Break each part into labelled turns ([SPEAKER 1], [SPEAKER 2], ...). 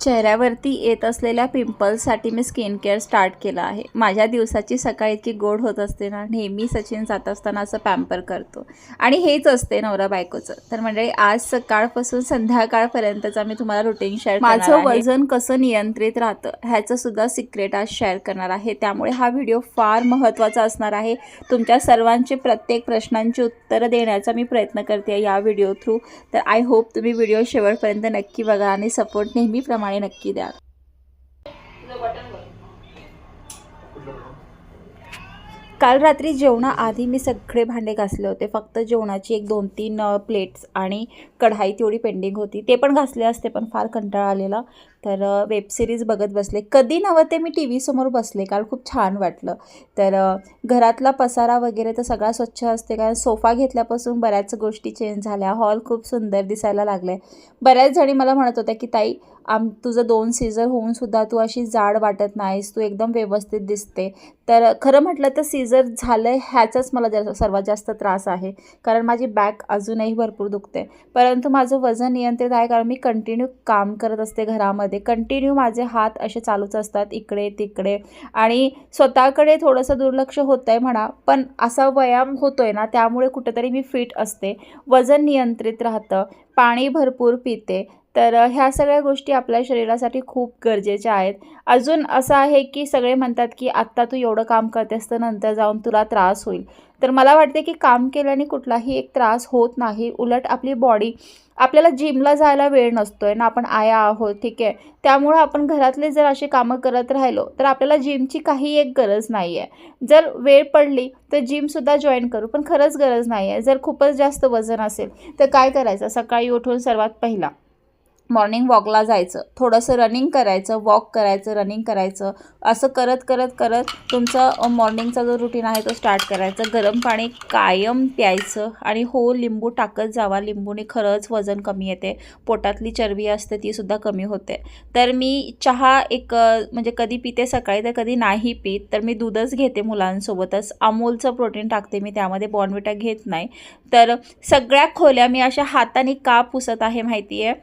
[SPEAKER 1] चेहऱ्यावरती येत असलेल्या पिंपल्ससाठी मी स्किन केअर स्टार्ट केलं आहे. माझ्या दिवसाची सकाळ इतकी गोड होत असते ना नेहमी सचिन जात असताना असं पॅम्पर करतो. आणि हेच असते नवरा बायकोचं. तर मंडळी आज सकाळपासून संध्याकाळपर्यंतचा मी तुम्हाला रुटीन शेअर माझं वजन कसं नियंत्रित राहतं ह्याचं सुद्धा सिक्रेट आज शेअर करणार आहे. त्यामुळे हा व्हिडिओ फार महत्त्वाचा असणार आहे. तुमच्या सर्वांचे प्रत्येक प्रश्नांची उत्तरं देण्याचा मी प्रयत्न करते या व्हिडिओ थ्रू तर आय होप तुम्ही व्हिडिओ शेवटपर्यंत नक्की बघा आणि सपोर्ट नेहमीप्रमाणे नक्की द्या. काल रात्री जेवणाआधी मी सगळे भांडे घासले होते. फक्त जेवणाची एक दोन तीन प्लेट्स आणि कढाई तेवढी पेंडिंग होती. ते पण घासले असते पण फार कंटाळा आलेला. तर वेब सिरीज बघत बसले. कधी नव्हते ते मी टी व्हीसमोर बसले. काल खूप छान वाटलं. तर घरातला पसारा वगैरे तर सगळा स्वच्छ असते. कारण सोफा घेतल्यापासून बऱ्याच गोष्टी चेंज झाल्या. हॉल खूप सुंदर दिसायला लागले बऱ्याच जणी मला म्हणत होत्या की ताई आम तुझं दोन सीझर होऊन सुद्धा तू अशी जाड वाटत नाहीस तू एकदम व्यवस्थित दिसते. तर खरं म्हटलं तर सीझर झालं आहे ह्याचाच मला जा सर्वात जास्त त्रास आहे. कारण माझी बॅक अजूनही भरपूर दुखते. परंतु माझं वजन नियंत्रित आहे कारण मी कंटिन्यू काम करत असते घरामध्ये. कंटिन्यू माझे हात असे चालूच असतात इकडे तिकडे. आणि स्वतःकडे थोडंसं दुर्लक्ष होतं आहे म्हणा पण असा व्यायाम होतो आहे ना त्यामुळे कुठेतरी मी फिट असते. वजन नियंत्रित राहतं. पाणी भरपूर पिते. तर ह्या सगळ्या गोष्टी आपल्या शरीरासाठी खूप गरजेच्या आहेत. अजून असं आहे की सगळे म्हणतात की आत्ता तू एवढं काम करतेस तर नंतर जाऊन तुला त्रास होईल. तर मला वाटते की काम केल्याने कुठलाही एक त्रास होत नाही. उलट आपली बॉडी आपल्याला जिमला जायला वेळ नसतो आहे ना आपण आया आहोत ठीक आहे. त्यामुळं आपण घरातले जर असे कामं करत राहिलो तर आपल्याला जिमची काही एक गरज नाही आहे जर वेळ पडली तर जिमसुद्धा जॉईन करू पण खरंच गरज नाही आहे जर खूपच जास्त वजन असेल तर काय करायचं? सकाळी उठून सर्वात पहिला. मॉर्निंग वॉकला जायचं. थोडंसं रनिंग करायचं वॉक करायचं रनिंग करायचं. असं करत करत करत तुमचं मॉर्निंगचा जो रुटीन आहे तो स्टार्ट करायचं. गरम पाणी कायम प्यायचं आणि हो लिंबू टाकत जावा. लिंबूने खरंच वजन कमी येते. पोटातली चरबी असते तीसुद्धा कमी होते. तर मी चहा एक म्हणजे कधी पिते सकाळी तर कधी नाही पीत. तर मी दूधच घेते मुलांसोबतच. अमूलचं प्रोटीन टाकते मी त्यामध्ये बॉर्नविटा घेत नाही. तर सगळ्या खोल्या मी अशा हाताने का पुसत आहे माहिती आहे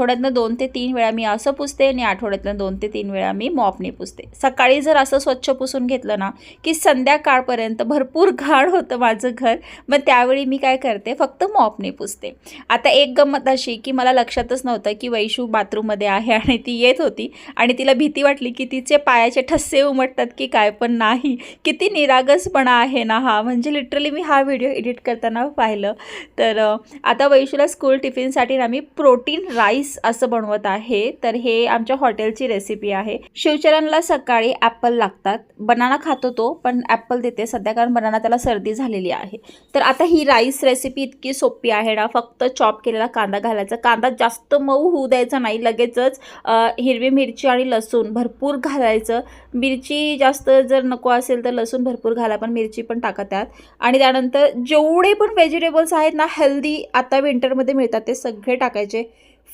[SPEAKER 1] आठवड्यातनं दोन ते तीन वेळा मी असं पुसते आणि आठवड्यातनं दोन ते तीन वेळा मी मॉपने पुसते. सकाळी जर असं स्वच्छ पुसून घेतलं ना की संध्याकाळपर्यंत भरपूर घाण होतं माझं घर मग त्यावेळी मी काय करते? फक्त मॉपने पुसते. आता एक गंमत अशी की मला लक्षातच नव्हतं की वैशू बाथरूममध्ये आहे आणि ती येत होती आणि तिला भीती वाटली की तिचे पायाचे ठस्से उमटतात की काय? पण नाही. किती निरागसपणा आहे ना हा. म्हणजे लिटरली मी हा व्हिडिओ एडिट करताना पाहिलं. तर आता वैशूला स्कूल टिफिनसाठी ना मी प्रोटीन राईस असं बनवत आहे तर हे आमच्या हॉटेलची रेसिपी आहे. शिवचरणला सकाळी ॲपल लागतात. बनाना खातो तो पण ॲपल देते सध्या कारण बनाना त्याला सर्दी झालेली आहे. तर आता ही राईस रेसिपी इतकी सोपी आहे ना फक्त चॉप केलेला कांदा घालायचा. कांदा जास्त मऊ होऊ द्यायचा नाही लगेचच हिरवी मिरची आणि लसूण भरपूर घालायचं. मिरची जास्त जर नको असेल तर लसूण भरपूर घाला पण मिरची पण टाका त्यात. आणि त्यानंतर जेवढे पण व्हेजिटेबल्स आहेत ना हेल्दी आता विंटरमध्ये मिळतात ते सगळे टाकायचे.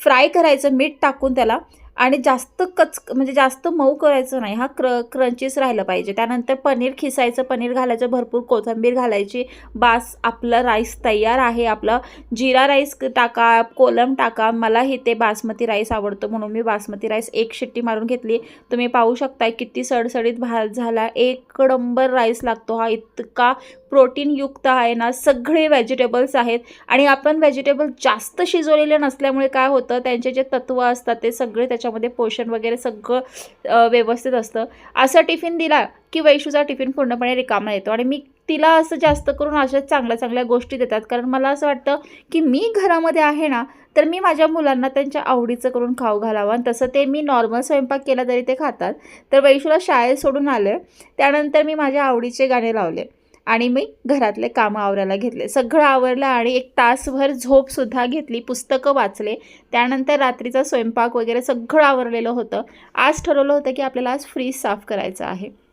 [SPEAKER 1] फ्राय करायचं मीठ टाकून त्याला आणि जास्त कच म्हणजे जास्त मऊ करायचं नाही. हा क्र क्रंचीस राहिलं पाहिजे. त्यानंतर पनीर खिसायचं पनीर घालायचं भरपूर कोथिंबीर घालायची. बास आपलं राईस तयार आहे. आपलं जिरा राईस टाका कोलम टाका. मला हे ते बासमती राईस आवडतो म्हणून मी बासमती राईस एक शिट्टी मारून घेतली. तुम्ही पाहू शकताय किती सडसडीत भात झाला. एक नंबर राईस लागतो. हा इतका प्रोटीनयुक्त आहे ना सगळे व्हेजिटेबल्स आहेत. आणि आपण व्हेजिटेबल जास्त शिजवलेले नसल्यामुळे काय होतं त्यांचे जे तत्त्व असतात ते सगळे त्याच्यामध्ये पोषण वगैरे सगळं व्यवस्थित असतं. असं टिफिन दिला की वैशूचा टिफिन पूर्णपणे रिकामा येतो. आणि मी तिला असं जास्त करून अशाच चांगल्या चांगल्या गोष्टी देतात. कारण मला असं वाटतं की मी घरामध्ये आहे ना तर मी माझ्या मुलांना त्यांच्या आवडीचं करून खाऊ घालावं. आणि तसं ते मी नॉर्मल स्वयंपाक केला तरी ते खातात. तर वैशूला शाळेत सोडून आले. त्यानंतर मी माझ्या आवडीचे गाणे लावले. आणि मी घरातले कामं आवरायला घेतले. सगळं आवरलं आणि एक तासभर झोपसुद्धा घेतली पुस्तकं वाचले. त्यानंतर रात्रीचा स्वयंपाक वगैरे सगळं आवरलेलं होतं. आज ठरवलं होतं की आपल्याला आज फ्रीज साफ करायचं आहे.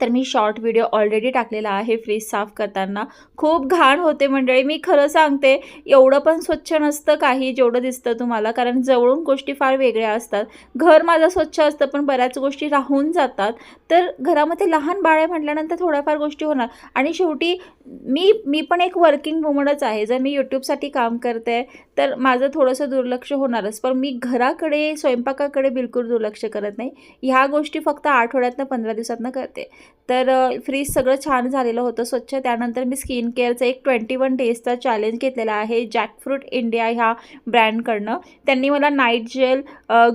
[SPEAKER 1] तर मी शॉर्ट व्हिडिओ ऑलरेडी टाकलेला आहे फ्रीज साफ करताना. खूप घाण होते मंडळी मी खरं सांगते एवढं पण स्वच्छ नसतं काही जेवढं दिसतं तुम्हाला. कारण जवळून गोष्टी फार वेगळ्या असतात. घर माझं स्वच्छ असतं पण बऱ्याच गोष्टी राहून जातात. तर घरामध्ये लहान बाळ आहे म्हटल्यानंतर थोड्याफार गोष्टी होणार. आणि शेवटी मी मी पण एक वर्किंग वुमनच आहे. जर मी यूट्यूबसाठी काम करते तर माझं थोडंसं दुर्लक्ष होणारच. पण मी घराकडे स्वयंपाकाकडे बिलकुल दुर्लक्ष करत नाही. ह्या गोष्टी फक्त आठवड्यातनं पंधरा दिवसातनं करते. तर फ्रीज सगळं छान झालेलं होतं स्वच्छ. त्यानंतर मी स्किन केअरचं एक ट्वेंटी वन डेजचा चॅलेंज घेतलेला आहे. जॅकफ्रूट इंडिया ह्या ब्रँडकडनं त्यांनी मला नाईट जेल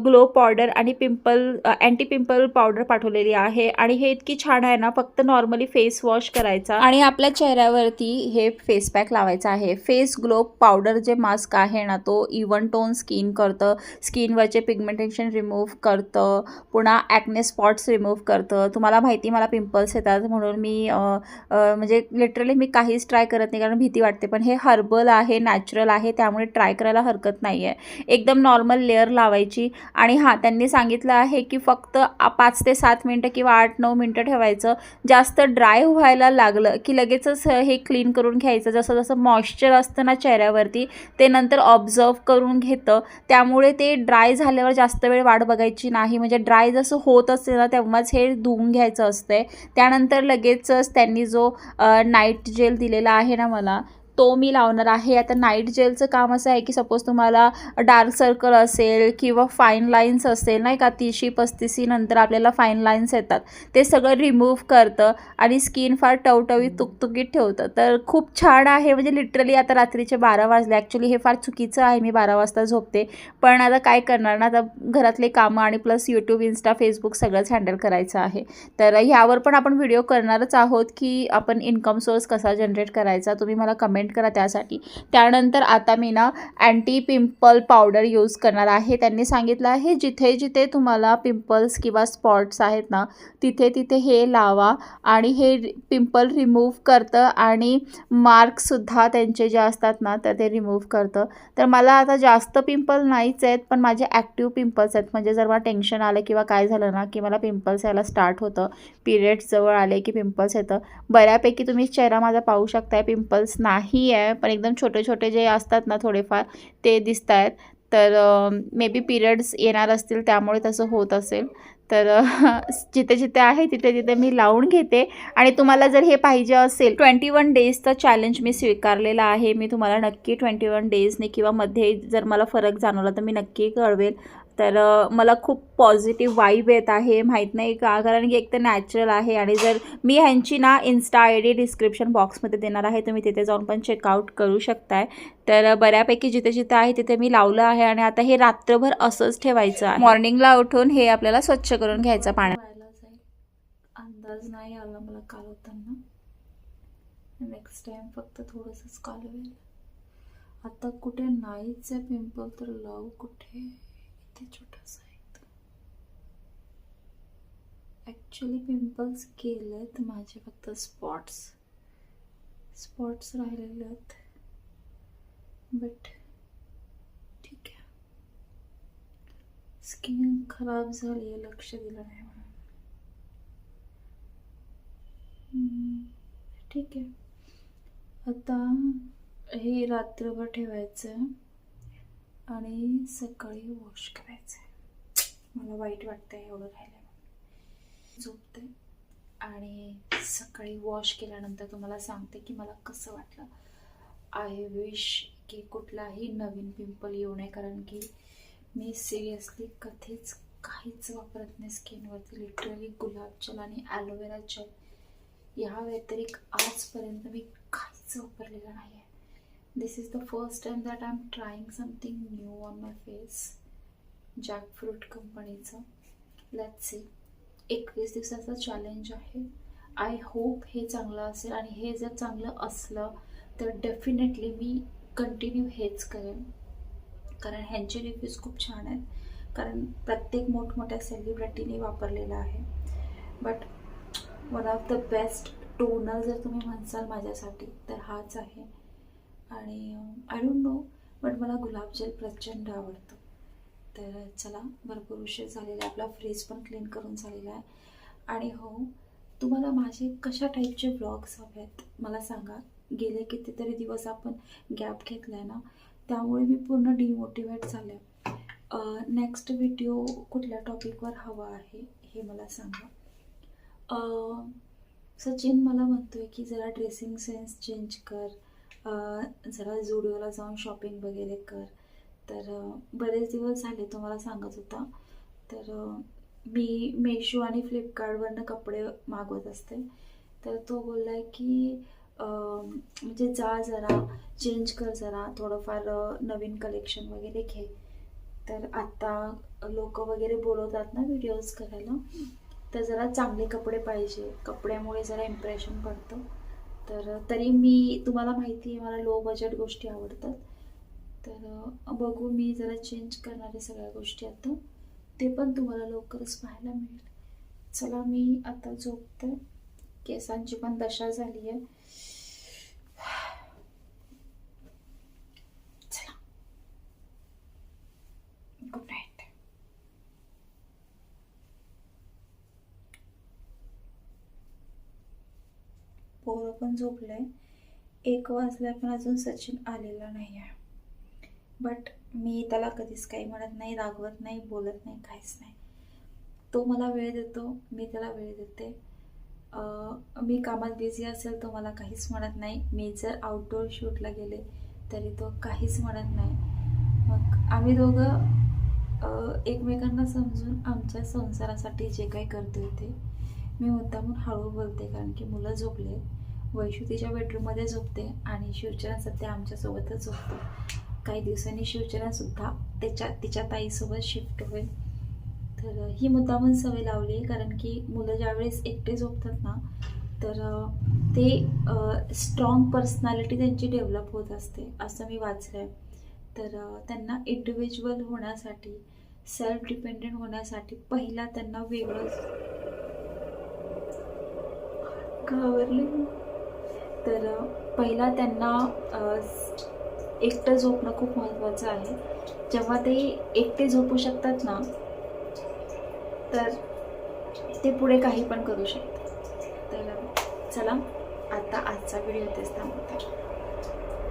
[SPEAKER 1] ग्लो पावडर आणि पिंपल अँटी पिंपल पावडर पाठवलेली आहे. आणि हे इतकी छान आहे ना फक्त नॉर्मली फेस वॉश करायचा. आणि आपल्या चेहऱ्यावरती हे फेस पॅक लावायचं आहे. फेस ग्लो पावडर जे मास्क आहे ना तो इवन टोन स्किन करतं. स्किनवरचे पिगमेंटेशन रिमूव्ह करतं. पुन्हा ॲक्ने स्पॉट्स रिमूव्ह करतं. तुम्हाला माहिती मला पिंपल्स येतात. म्हणून मी म्हणजे लिटरली मी काहीच ट्राय करत नाही कारण भीती वाटते. पण हे हर्बल आहे नॅचरल आहे त्यामुळे ट्राय करायला हरकत नाही आहे एकदम नॉर्मल लेअर लावायची. आणि हां त्यांनी सांगितलं आहे की फक्त पाच ते सात मिनटं किंवा आठ नऊ मिनटं ठेवायचं. जास्त ड्राय व्हायला लागलं की लगेचच हे क्लीन करून घ्यायचं. जसं जसं मॉइश्चर असतं ना चेहऱ्यावरती ते नंतर ऑब्झर्व करून घेतं. त्यामुळे ते ड्राय झाल्यावर जास्त वेळ वाट बघायची नाही. म्हणजे ड्राय जसं होत असते ना तेव्हाच हे धुवून घ्यायचं असते त्यानंतर लगेचच त्यांनी जो नाईट जेल दिलेला आहे ना मला तो मी लावणार आहे. आता नाईट जेलचं काम असं आहे की सपोज तुम्हाला डार्क सर्कल असेल किंवा फाईन लाईन्स असेल नाही का? तीसशी पस्तीसी नंतर आपल्याला फाईन लाईन्स येतात. ते सगळं रिमूव्ह करतं आणि स्किन फार टवटवीत तुकतुकीत ठेवतं. तर खूप छान आहे. म्हणजे लिटरली आता रात्रीचे बारा वाजले. ॲक्च्युली हे फार चुकीचं आहे. मी बारा वाजता झोपते. पण आता काय करणार ना? आता घरातले कामं आणि प्लस यूट्यूब इन्स्टा फेसबुक सगळंच हँडल करायचं आहे. तर ह्यावर पण आपण व्हिडिओ करणारच आहोत की आपण इन्कम सोर्स कसा जनरेट करायचा? तुम्ही मला कमेंट करा त्यासाठी. त्यानंतर आता मी ना अँटी पिंपल पावडर यूज करणार आहे. त्यांनी सांगितलं आहे जिथे जिथे तुम्हाला पिंपल्स किंवा स्पॉट्स आहेत ना तिथे तिथे हे लावा आणि हे पिंपल रिमूव्ह करतं आणि मार्कसुद्धा त्यांचे जे असतात ना तर ते रिमूव्ह करतं. तर मला आता जास्त पिंपल नाहीच आहेत पण माझे ॲक्टिव्ह पिंपल्स आहेत. म्हणजे जर मला टेन्शन आलं किंवा काय झालं ना की मला पिंपल्स यायला स्टार्ट होतं पिरियड्स जवळ आले की पिंपल्स येतं. बऱ्यापैकी तुम्ही चेहरा माझा पाहू शकताय पिंपल्स नाही. आहे पण एकदम छोटे छोटे जे असतात ना थोडेफार ते दिसत आहेत तर मे बी पिरियड्स येणार असतील त्यामुळे तसं होत असेल. तर जिथे जिथे आहे तिथे तिथे मी लावून घेते. आणि तुम्हाला जर हे पाहिजे असेल ट्वेंटी वन डेजचं चॅलेंज मी स्वीकारलेलं आहे. मी तुम्हाला नक्की ट्वेंटी वन डेजने किंवा मध्ये जर मला फरक जाणवला तर मी नक्की कळवेल. तर मला खूप पॉझिटिव्ह वाईब येत आहे माहीत नाही का? कारण की एक तर नॅचरल आहे आणि जर मी ह्यांची ना इन्स्टा आय डी डिस्क्रिप्शन बॉक्समध्ये देणार आहे तुम्ही तिथे जाऊन पण चेकआउट करू शकताय. तर बऱ्यापैकी जिथे जिथे आहे तिथे मी लावलं आहे आणि आता हे रात्रभर असंच ठेवायचं आहे. मॉर्निंगला उठून हे आपल्याला स्वच्छ करून घ्यायचं पाण्यात अंदाज नाही आला मला कालवताना नेक्स्ट टाइम फक्त थोडंसंच कालवेल आता कुठे नाहीच आहे पिंपल तर लव कुठे? इथे छोटासा आहे ॲक्च्युली पिंपल्स गेलेत माझे फक्त स्पॉट्स स्पॉट्स राहिलेले आहेत बट ठीक आहे स्किन खराब झाली आहे लक्ष दिलं नाही म्हणून हम्म, ठीक आहे आता हे रात्रभर ठेवायचं आणि सकाळी वॉश करायचं. मला वाईट वाटतंय एवढं राहिलं झोपते. आणि सकाळी वॉश केल्यानंतर तुम्हाला सांगते की मला कसं वाटलं. आय विश की कुठलाही नवीन पिंपल येऊ नये कारण की मी सिरियसली कधीच काहीच वापरत नाही स्किनवरती लिटरली गुलाबजल आणि ॲलोवेरा जल ह्या व्यतिरिक्त आजपर्यंत मी काहीच वापरलेलं नाही आहे this is the first time that I'm trying something something new my my face jackfruit कंपनीचं लेट्स सी एकवीस दिवसाचं चॅलेंज आहे. आय होप हे चांगलं असेल आणि हे जर चांगलं असलं तर डेफिनेटली मी कंटिन्यू हेच करेन. कारण ह्यांचे रिव्ह्यूज खूप छान आहेत. कारण प्रत्येक मोठमोठ्या सेलिब्रिटीने वापरलेलं आहे. But one of the best toner जर तुम्ही म्हणसाल माझ्यासाठी तर हाच आहे. आणि आय डोंट नो बट मला गुलाबजल प्रचंड आवडतं. तर चला भरपूर उशीर झालेला आहे. आपला फ्रीज पण क्लीन करून झालेला आहे. आणि हो तुम्हाला माझे कशा टाईपचे ब्लॉग्स हवे आहेत मला सांगा. गेले कितीतरी दिवस आपण गॅप घेतला आहे ना त्यामुळे मी पूर्ण डिमोटिवेट झाले. नेक्स्ट व्हिडिओ कुठल्या टॉपिकवर हवा आहे हे मला सांगा.
[SPEAKER 2] सचिन मला म्हणतोय की जरा ड्रेसिंग सेन्स चेंज कर. जरा जुडिओला जाऊन शॉपिंग वगैरे कर. तर बरेच दिवस झाले तुम्हाला सांगत होता. तर मी मेशो आणि फ्लिपकार्टवरनं कपडे मागवत असते. तर तो बोलला आहे की म्हणजे जा जरा चेंज कर जरा थोडंफार नवीन कलेक्शन वगैरे घे. तर आत्ता लोक वगैरे बोलवतात ना व्हिडिओज करायला. तर जरा चांगले कपडे पाहिजे. कपड्यामुळे जरा इम्प्रेशन पडतं. तर तरी मी तुम्हाला माहिती आहे मला लो बजेट गोष्टी आवडतात. तर बघू मी जरा चेंज करणाऱ्या सगळ्या गोष्टी आता. ते पण तुम्हाला लवकरच पाहायला मिळेल. चला मी आता झोपते. केसांची पण दशा झाली आहे चला गुड नाईट पोरं पण झोपलं आहे एक वाजला पण अजून सचिन आलेला नाही आहे बट मी त्याला कधीच काही म्हणत नाही रागवत नाही बोलत नाही काहीच नाही. तो मला वेळ देतो मी त्याला वेळ देते. मी कामात बिझी असेल तो मला काहीच म्हणत नाही. मी जर आउटडोअर शूटला गेले तरी तो काहीच म्हणत नाही. मग आम्ही दोघं एकमेकांना समजून आमच्या संसारासाठी जे काही करतोय ते मी मुद्दामून हळू बोलते कारण की मुलं झोपले वैशू तिच्या बेडरूममध्ये झोपते आणि शिवचरण सध्या आमच्यासोबतच झोपतो. काही दिवसांनी शिवचरणसुद्धा त्याच्या तिच्या ताईसोबत शिफ्ट होईल. तर ही मुद्दामून सवय लावली आहे कारण की मुलं ज्यावेळेस एकटे झोपतात ना तर ते स्ट्रॉंग पर्सनॅलिटी त्यांची डेव्हलप होत असते असं मी वाचलं आहे तर त्यांना इंडिव्हिज्युअल होण्यासाठी सेल्फ डिपेंडेंट होण्यासाठी पहिला त्यांना वेगळं घाबरले तर पहिला त्यांना एकटं झोपणं खूप महत्त्वाचं आहे. जेव्हा ते एकटे झोपू शकतात ना तर ते पुढे काही पण करू शकतात. तर चला आता आजचा व्हिडिओ तेच थांबवते.